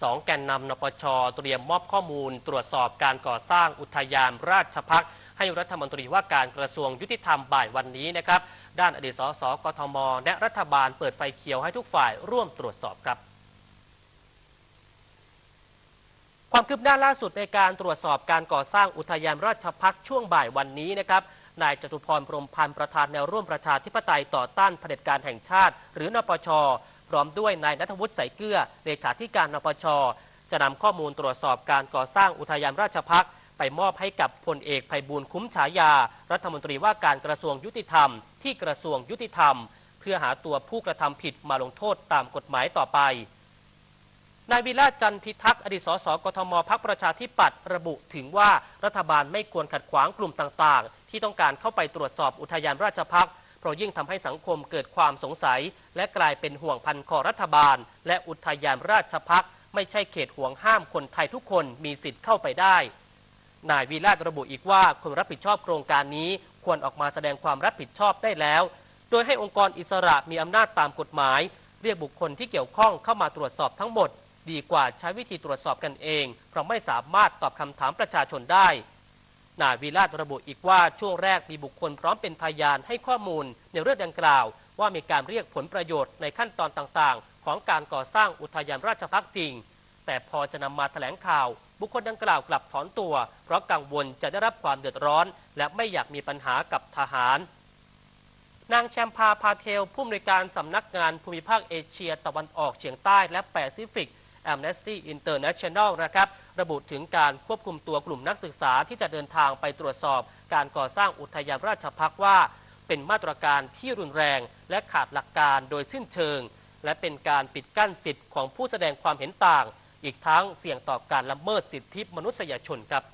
สองแกนนำนปชเตรียมมอบข้อมูล ตรวจสอบการก่อสร้างอุทยานราชพักษ์ให้รัฐมนตรีว่าการกระทรวงยุติธรรมบ่ายวันนี้นะครับ ด้านอดีตสสกทม และรัฐบาลเปิดไฟเขียวให้ทุกฝ่ายร่วมตรวจสอบครับความคืบหน้าล่าสุดในการตรวจสอบการก่อสร้างอุทยานราชพักษ์ช่วงบ่ายวันนี้นะครับ นายจตุพรพรมพันธ์ประธานแนวร่วมประชาธิปไตยต่อต้านเผด็จการแห่งชาติ หรือนปช ร้อมด้วยนายนัทวุฒิใสเกลือเลขาธิการนปชจะนำข้อมูลตรวจสอบการก่อสร้างอุทยานราชพักษ์ไปมอบให้กับพลเอกไพบูลคุ้มฉายา รัฐมนตรีว่าการกระทรวงยุติธรรม ที่กระทรวงยุติธรรม เพื่อหาตัวผู้กระทำผิดมาลงโทษตามกฎหมายต่อไปนายวิราจันพิทักษ์อดีตสสกทมพักประชาธิปัตย์ระบุถึงว่ารัฐบาลไม่ควรขัดขวางกลุ่มต่างๆ ที่ต้องการเข้าไปตรวจสอบอุทยานราชพักษ์ เพราะยิ่งทำให้สังคมเกิดความสงสัย และกลายเป็นห่วงพันคอรัฐบาล และอุทยานราชพักษ์ไม่ใช่เขตห่วงห้ามคนไทยทุกคนมีสิทธิ์เข้าไปได้ นายวีราชระบุอีกว่าคนรับผิดชอบโครงการนี้ควรออกมาแสดงความรับผิดชอบได้แล้ว โดยให้องค์กรอิสระมีอำนาจตามกฎหมาย เรียกบุคคลที่เกี่ยวข้องเข้ามาตรวจสอบทั้งหมด ดีกว่าใช้วิธีตรวจสอบกันเอง เพราะไม่สามารถตอบคำถามประชาชนได้ นายวีราชระบุอีกว่าช่วงแรกมีบุคคลพร้อมเป็นพยานให้ข้อมูลในเรื่องดังกล่าว ว่ามีการเรียกผลประโยชน์ในขั้นตอนต่างๆ ของการก่อสร้างอุทยานราชพักษ์จริง แต่พอจะนำมาแถลงข่าว บุคคลดังกล่าวกลับถอนตัว เพราะกังวลจะได้รับความเดือดร้อน และไม่อยากมีปัญหากับทหาร นางแชมพาพาเทลผู้อำนวยการสำนักงานภูมิภาคเอเชียตะวันออกเฉียงใต้และแปซิฟิก Amnesty International นะครับระบุถึงการควบคุมตัวกลุ่มนักศึกษาที่จะเดินทางไปตรวจสอบ การก่อสร้างอุทยานราชพักว่า เป็นมาตรการที่รุนแรง และขาดหลักการโดยสิ้นเชิง และเป็นการปิดกั้นสิทธิ์ของผู้แสดงความเห็นต่าง อีกทั้งเสี่ยงต่อการละเมิดสิทธิมนุษยชนครับ